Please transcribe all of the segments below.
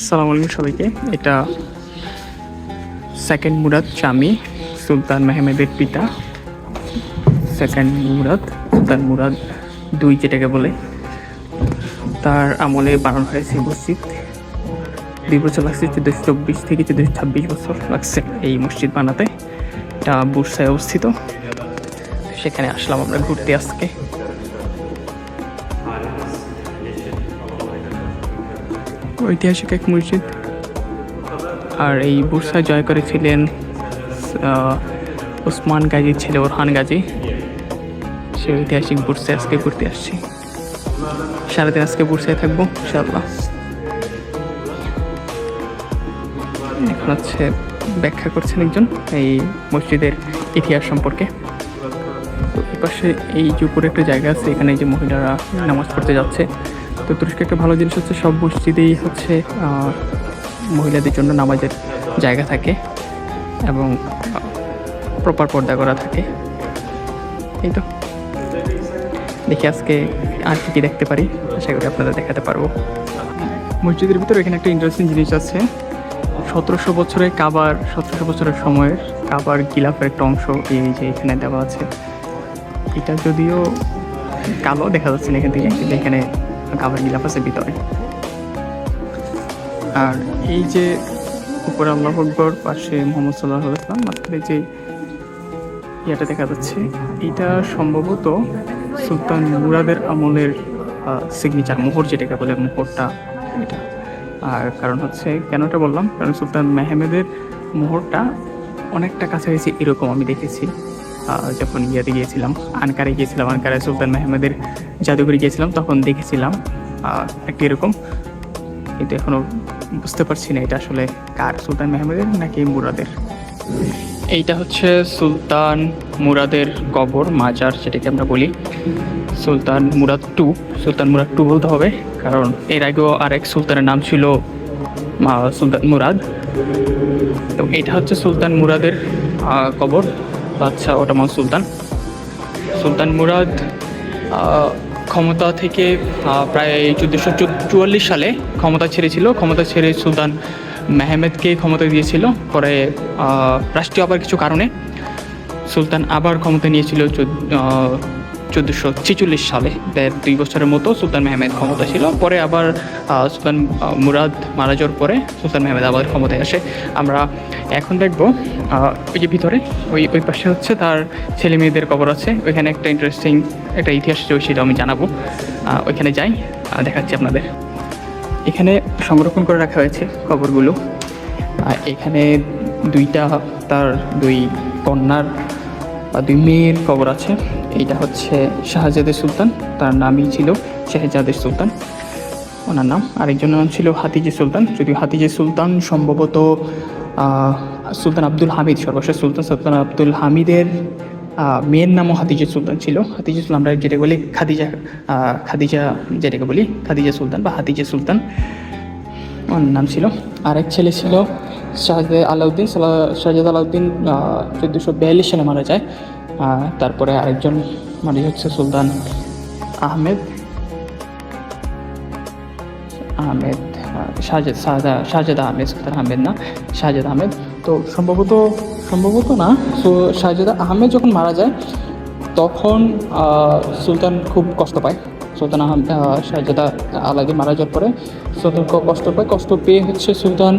আসসালামু আলাইকুম সবাইকে। এটা সেকেন্ড মুরাদ স্বামী, সুলতান মেহমেদের পিতা। সেকেন্ড মুরাদ, সুলতান মুরাদ দুই যেটাকে বলে। তার আমলে বানানো হয়েছে মসজিদ। দুই বছর লাগছে চোদ্দোশো চব্বিশ থেকে চোদ্দোশো ছাব্বিশ বছর লাগছে এই মসজিদ বানাতে। এটা বুরসায় অবস্থিত। সেখানে আসলাম আমরা ঘুরতে আজকে। ঐতিহাসিক এক মসজিদ। আর এই বুরসা জয় করেছিলেন ওসমান গাজীর ছেলে ওরহান গাজী। সে ঐতিহাসিক বুরসায় আজকে ঘুরতে আসছি। সারাদিন আজকে বুরসায় থাকব ইনশাল্লাহ এখন হচ্ছে ব্যাখ্যা করছেন একজন এই মসজিদের ইতিহাস সম্পর্কে। তো এই যে একটা জায়গা আছে, এখানে যে মহিলারা নামাজ পড়তে যাচ্ছে। তো তুরস্কে একটা ভালো জিনিস হচ্ছে সব মসজিদেই হচ্ছে মহিলাদের জন্য নামাজের জায়গা থাকে এবং প্রপার পর্দা করা থাকে। এই তো। দেখি আজকে আর কি কি দেখতে পারি। আশা করি আপনাদের দেখাতে পারব। মসজিদের ভিতরে এখানে একটা ইন্টারেস্টিং জিনিস আছে। সতেরোশো বছরের কাবার, সতেরোশো বছরের সময়ের কাবার গিলাফের একটা অংশ এই যে এখানে দেওয়া আছে। এটা যদিও কালো, দেখা যাচ্ছে না এখান থেকে। এখানে কাবার গিলাফ আছে ভিতরে। আর এই যে উপরে আল্লাহ আকবর, পাশে মোহাম্মদ সাল্লাহ আসলাম এই যে ইয়াটা দেখা যাচ্ছে, এটা সম্ভবত সুলতান মুরাদের আমলের সিগনেচার মোহর যেটাকে বলে মোহরটা, এটা। আর কারণ হচ্ছে, কেন এটা বললাম? কারণ সুলতান মেহমেদের মোহরটা অনেকটা কাছাকাছি এরকম আমি দেখেছি। যখন ইয়াতে গিয়েছিলাম, আনকারে গিয়েছিলাম, আনকারে সুলতান মেহমেদের জাদুঘরে গিয়েছিলাম, তখন দেখেছিলাম একটা এরকম কিন্তু এখনও বুঝতে পারছি না এটা আসলে কার, সুলতান মেহমেদের নাকি মুরাদের। এইটা হচ্ছে সুলতান মুরাদের কবর, মাজার যেটাকে আমরা বলি। Sultan Murad two, Sultan Murad two বলতে হবে, কারণ এর আগেও আরেক সুলতানের নাম ছিল সুলতান মুরাদ। তো এটা হচ্ছে সুলতান মুরাদের কবর। বাদশাহ ওটামান সুলতান। সুলতান মুরাদ ক্ষমতা থেকে প্রায় চোদ্দোশো চুয়াল্লিশ সালে ক্ষমতা ছেড়েছিল। ক্ষমতা ছেড়ে সুলতান মেহমেদকে ক্ষমতা দিয়েছিল। পরে রাষ্ট্রীয় আবার কিছু কারণে সুলতান আবার ক্ষমতা নিয়েছিল চোদ্দোশো ছেচল্লিশ সালে দুই বছরের মতো সুলতান মেহমেদ ক্ষমতা ছিল। পরে আবার সুলতান মুরাদ মারা যাওয়ার পরে সুলতান মেহমেদ আবার ক্ষমতায় আসে। আমরা এখন দেখব ওই যে ভিতরে, ওই ওই পাশে হচ্ছে তার ছেলে মেয়েদের কবর আছে। ওইখানে একটা ইন্টারেস্টিং একটা ইতিহাস সেটা আমি জানাব। ওইখানে যাই দেখাচ্ছি আপনাদের। এখানে সংরক্ষণ করে রাখা হয়েছে কবরগুলো এখানে দুইটা, তার দুই কন্যার বা দুই মেয়ের কবর আছে। এইটা হচ্ছে শাহজাদের সুলতান, তার নামই ছিল শাহজাদের সুলতান। ওনার নাম। আরেকজনের নাম ছিল হাতিজে সুলতান। যদিও হাতিজে সুলতান সম্ভবত সুলতান আব্দুল হামিদ, সর্বশেষ সুলতান সুলতান আব্দুল হামিদের মেয়ের নামও হাতিজে সুলতান ছিল। হাতিজে সুলতান আমরা যেটা বলি খাদিজা খাদিজা যেটাকে বলি খাদিজা সুলতান বা হাতিজে সুলতান। ওর নাম ছিল। আরেক ছেলে ছিল শাহজাদ আলাউদ্দিন শাহজাদ আলাউদ্দিন চোদ্দোশো বিয়াল্লিশ সালে মারা যায়। তারপরে আরেকজন মানে হচ্ছে সুলতান আহমেদ। আহমেদ শাহজাদ শাহজা শাহজাদ আহমেদ, সুলতান আহমেদ না, শাহজাদ আহমেদ। তো সম্ভবত সম্ভবত না সো শাহজাদা আহমেদ যখন মারা যায়, তখন সুলতান খুব কষ্ট পায়। সুলতান আহমেদ শাহজাদা আলাদি মারা যাওয়ার পরে সুলতান কষ্ট পায়। কষ্ট পেয়ে হচ্ছে সুলতান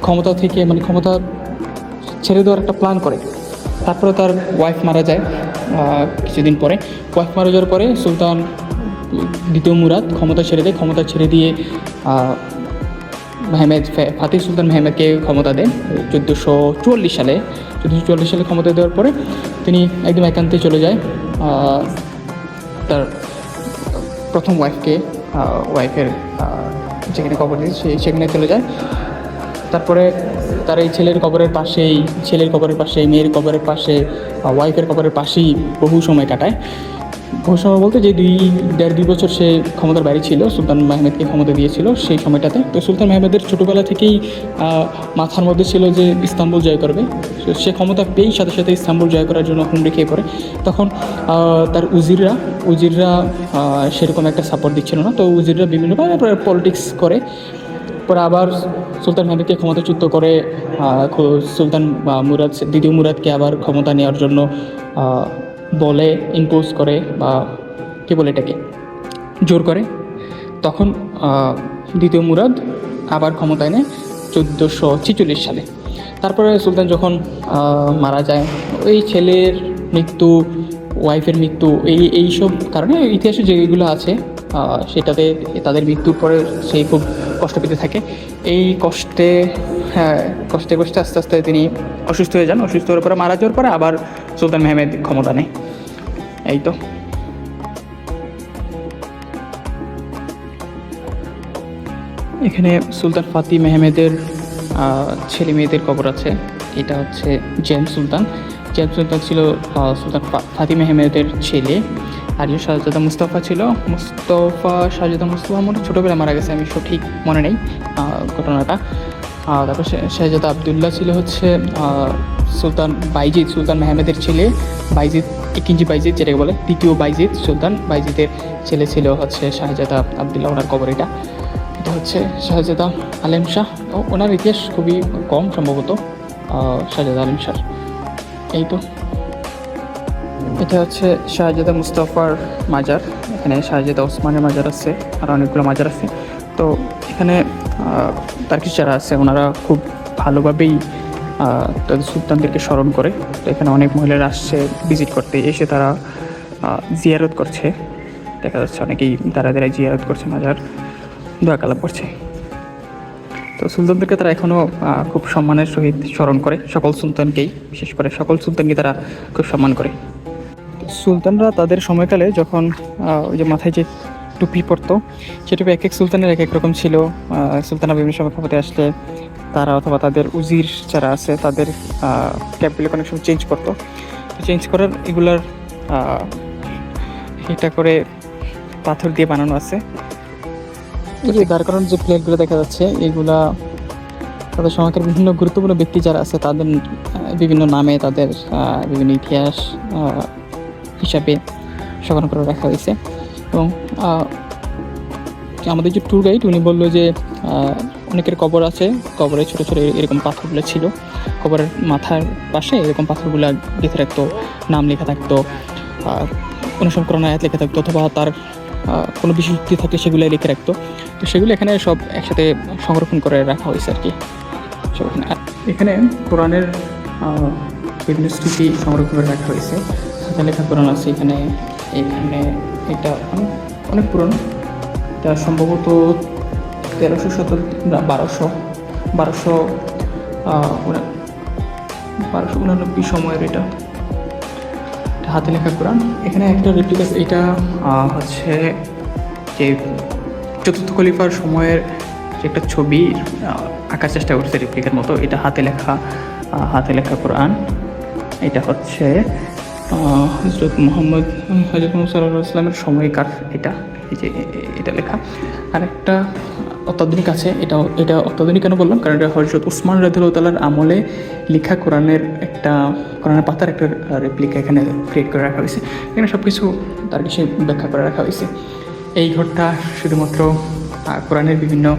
ক্ষমতা থেকে মানে ক্ষমতা ছেড়ে দেওয়ার একটা প্ল্যান করে। তারপরে তার ওয়াইফ মারা যায় কিছুদিন পরে। ওয়াইফ মারা যাওয়ার পরে সুলতান দ্বিতীয় মুরাদ ক্ষমতা ছেড়ে দেয়। ক্ষমতা ছেড়ে দিয়ে মেহমেদ ফে- ফাতিহ সুলতান মেহমেদকে ক্ষমতা দেন। চোদ্দোশো চুয়াল্লিশ সালে, চোদ্দোশো চুয়াল্লিশ সালে ক্ষমতা দেওয়ার পরে তিনি একদম একান্তে চলে যায়। তার প্রথম ওয়াইফকে ওয়াইফের যেখানে কবর দিয়েছে সেখানে চলে যায়। তারপরে তার এই ছেলের কবরের পাশেই ছেলের কবরের পাশে, মেয়ের কবরের পাশে ওয়াইফের কবরের পাশেই বহু সময় কাটায়। ঘোষণা বলতে যে দুই, দেড় দুই বছর সে ক্ষমতার বাইরে ছিল, সুলতান মাহমেদকে ক্ষমতা দিয়েছিল সেই সময়টাতে। তো সুলতান মাহমেদের ছোটোবেলা থেকেই মাথার মধ্যে ছিল যে ইস্তাম্বুল জয় করবে। সে ক্ষমতা পেয়েই সাথে সাথে ইস্তাম্বুল জয় করার জন্য হুমড়ি খেয়ে পড়ে। তখন তার উজিররা উজিররা সেরকম একটা সাপোর্ট দিচ্ছিল না। তো উজিররা বিভিন্নভাবে পলিটিক্স করে। পরে আবার সুলতান মাহমুদকে ক্ষমতাচ্যুত করে সুলতান মুরাদ, দ্বিতীয় মুরাদকে আবার ক্ষমতা নেওয়ার জন্য বলে ইম্পোজ করে বা কী বলে এটাকে, জোর করে। তখন দ্বিতীয় মুরাদ আবার ক্ষমতায় নেয় চোদ্দোশো ছেচল্লিশ সালে। তারপরে সুলতান যখন মারা যায়, ওই ছেলের মৃত্যু ওয়াইফের মৃত্যু, এই এইসব কারণে ইতিহাসে যেগুলো আছে সেটাতে তাদের মৃত্যুর পরে সেই খুব কষ্ট পেতে থাকে। এই কষ্টে কষ্টে কষ্টে আস্তে আস্তে তিনি অসুস্থ হয়ে যান। অসুস্থ হওয়ার পরে, মারা যাওয়ার পরে আবার সুলতান মেহমেদ ক্ষমতা নেই এই তো। এখানে সুলতান ফাতি মেহমেদের ছেলে মেয়েদের কবর আছে। এটা হচ্ছে জেম সুলতান। জেম সুলতান ছিল সুলতান ফাতি মেহমেদের ছেলে। আর যে শাহজাদা মুস্তফা ছিল, মুস্তফা, শাহজাদা মুস্তফা আমার ছোটোবেলায় মারা গেছে, আমি সঠিক মনে নেই ঘটনাটা। তারপর শাহজাদা আবদুল্লাহ ছিল হচ্ছে সুলতান বাইজিদ, সুলতান মেহমেদের ছেলে বাইজিদ ইকিঞ্জি বাইজিদ যেটাকে বলে, দ্বিতীয় বাইজিদ, সুলতান বাইজিদের ছেলে ছিল হচ্ছে শাহজাদা আবদুল্লাহ, ওনার কবর এটা। এটা হচ্ছে শাহজাদা আলেম শাহ। ও, ওনার ইতিহাস খুবই কম সম্ভবত শাহজাদা আলেম শাহ। এই তো। এটা হচ্ছে শাহজাদা মুস্তাফার মাজার। এখানে শাহজাদা ওসমানের মাজার আছে, আর অনেকগুলো মাজার আছে। তো এখানে তার্কিশ যারা আছে, ওনারা খুব ভালোভাবেই তাদের সুলতানদেরকে স্মরণ করে। তো এখানে অনেক মহিলারা আসছে ভিজিট করতে, এসে তারা জিয়ারত করছে। দেখা যাচ্ছে অনেকেই তারা তারা জিয়ারত করছে, মাজার দোয়া কালাম করছে তো সুলতানদেরকে তারা এখনও খুব সম্মানের সহিত স্মরণ করে, সকল সুলতানকেই, বিশেষ করে সকল সুলতানকে তারা খুব সম্মান করে। সুলতানরা তাদের সময়কালে যখন ওই যে মাথায় যে টুপি পরতো। সে টুপি এক এক সুলতানের এক এক রকম ছিল। সুলতানা বিভিন্ন সময় ক্ষমতায় আসলে তারা অথবা তাদের উজির যারা আছে তাদের ক্যাপগুলো অনেক সময় চেঞ্জ করতো। চেঞ্জ করার এগুলার এটা করে পাথর দিয়ে বানানো আছে। এই যে দাঁড় করানোর যে প্লেটগুলো দেখা যাচ্ছে এগুলা তাদের সমাজের বিভিন্ন গুরুত্বপূর্ণ ব্যক্তি যারা আছে তাদের বিভিন্ন নামে তাদের বিভিন্ন ইতিহাস হিসাবে সংরক্ষণ করে রাখা হয়েছে। এবং আমাদের যে ট্যুর গাইড উনি বলল যে অনেকের কবর আছে কবরে ছোটো ছোটো এরকম পাথরগুলো ছিল। কবরের মাথার পাশে এরকম পাথরগুলো গেঁথে রাখতো নাম লেখা থাকতো আহ, কোনো আয়াত লেখা থাকতো অথবা তার কোনো বিশেষত্ব থাকলে সেগুলো লিখে রাখতো। তো সেগুলো এখানে সব একসাথে সংরক্ষণ করে রাখা হয়েছে আর কি। সব এখানে এখানে কোরআনের বিভিন্ন স্মৃতি সংরক্ষণ করে রাখা হয়েছে। লেখা কোরআন আছে এখানে এখানে এটা অনেক অনেক পুরনো। এটা সম্ভবত তেরোশো শতক না, বারোশো বারোশো বারোশো উনানব্বই সময়ের এটা। হাতে লেখা কোরআন। এখানে একটা রেপ্লিকা এটা হচ্ছে যে চতুর্থ খলিফার সময়ের যে একটা ছবি আঁকার চেষ্টা করছে রেপ্লিকার মতো, এটা হাতে লেখা হাতে লেখা কোরআন। এটা হচ্ছে হজরত মোহাম্মদ হজরত মোহাম্মদ ইসলামের সময়কার এটা, এই যে, এটা লেখা। আর একটা অত্যাধুনিক আছে এটা এটা অত্যাধুনিক কেন বললাম? কারণ এটা হজরত উসমান রাদিউল্লাহর আমলে লেখা কোরআনের একটা, কোরআনের পাতার একটা রেপ্লিকা এখানে ক্রিয়েট করে রাখা হয়েছে। এখানে সব কিছু তার কিছু ব্যাখ্যা করে রাখা হয়েছে। এই ঘরটা শুধুমাত্র কোরআনের বিভিন্ন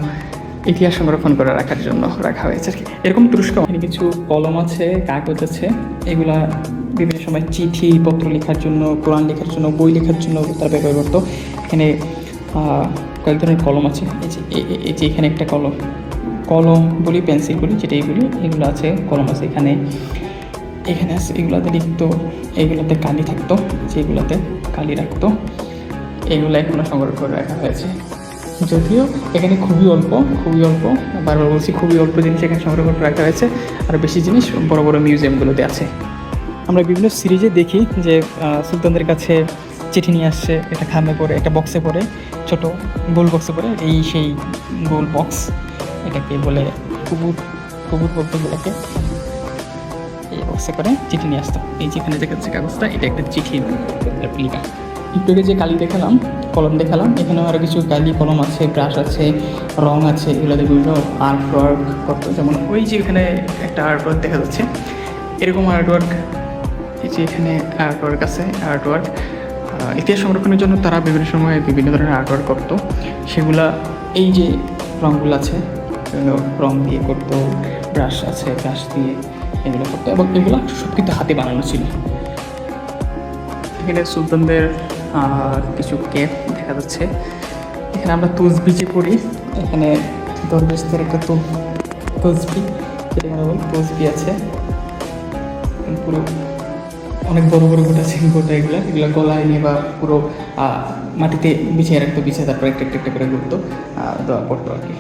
ইতিহাস সংরক্ষণ করে রাখার জন্য রাখা হয়েছে আর কি। এরকম তুরস্ক এখানে কিছু কলম আছে, কাগজ আছে। এগুলা বিভিন্ন সময় চিঠি, পত্র লেখার জন্য, কোরআন লেখার জন্য, বই লেখার জন্য তারা ব্যবহার করতো। এখানে কয়েক ধরনের কলম আছে। এই যে এখানে একটা কলম। কলম বলি, পেন্সিল বলি যেটা এইগুলি এগুলো আছে, কলম আছে এখানে। এখানে আছে, এগুলাতে লিখতো, এগুলোতে কালি থাকতো, যেগুলোতে কালি রাখতো। এগুলো এখনও সংগ্রহ করে রাখা হয়েছে। যদিও এখানে খুবই অল্প খুবই অল্প, বারবার বলছি খুবই অল্প জিনিস এখানে সংগ্রহ করে রাখা হয়েছে, আর বেশি জিনিস বড় বড় মিউজিয়ামগুলোতে আছে। আমরা বিভিন্ন সিরিজে দেখি যে সুলতানদের কাছে চিঠি নিয়ে আসছে, এটা খামে পড়ে একটা বক্সে পরে ছোট গোল বক্সে পড়ে, এই সেই গোল বক্স এটাকে বলে কুবুর কুবুর বলতে এটাকে এই বক্সে করে চিঠি নিয়ে আসতো। এই যেখানে যাচ্ছে কাগজটা, এটা একটা চিঠি লেখা একটু যে কালি দেখালাম কলম দেখালাম। এখানেও আরও কিছু কালি কলম আছে, ব্রাশ আছে, রং আছে এগুলোতে বিভিন্ন আর্ট ওয়ার্ক করতো। যেমন ওই যে এখানে একটা আর্ট ওয়ার্ক দেখা যাচ্ছে, এরকম আর্ট ওয়ার্ক এই যে এখানে আর্ট ওয়ার্ক আছে আর্ট ওয়ার্ক ইতিহাস সংরক্ষণের জন্য তারা বিভিন্ন সময় বিভিন্ন ধরনের আর্ট ওয়ার্ক করতো। সেগুলা এই যে রঙগুলো আছে রং দিয়ে করতো, ব্রাশ আছে, ব্রাশ দিয়ে এগুলো করতো এবং এগুলো সব কিন্তু হাতে বানানো ছিল। এখানে সুলতানদের আহ, কিছু কেপ দেখা যাচ্ছে। এখানে আমরা যে পড়ি। এখানে দরবেশদের একটা তো বলি তসবি আছে। পুরো অনেক বড় বড় গোটা আছে গোটা এগুলো। এগুলো গলায় নিয়ে বা পুরো মাটিতে বিছিয়ে রাখতো বিছিয়ে তারপর একটা একটা করে ঘুরতো দোয়া করতো আর কি।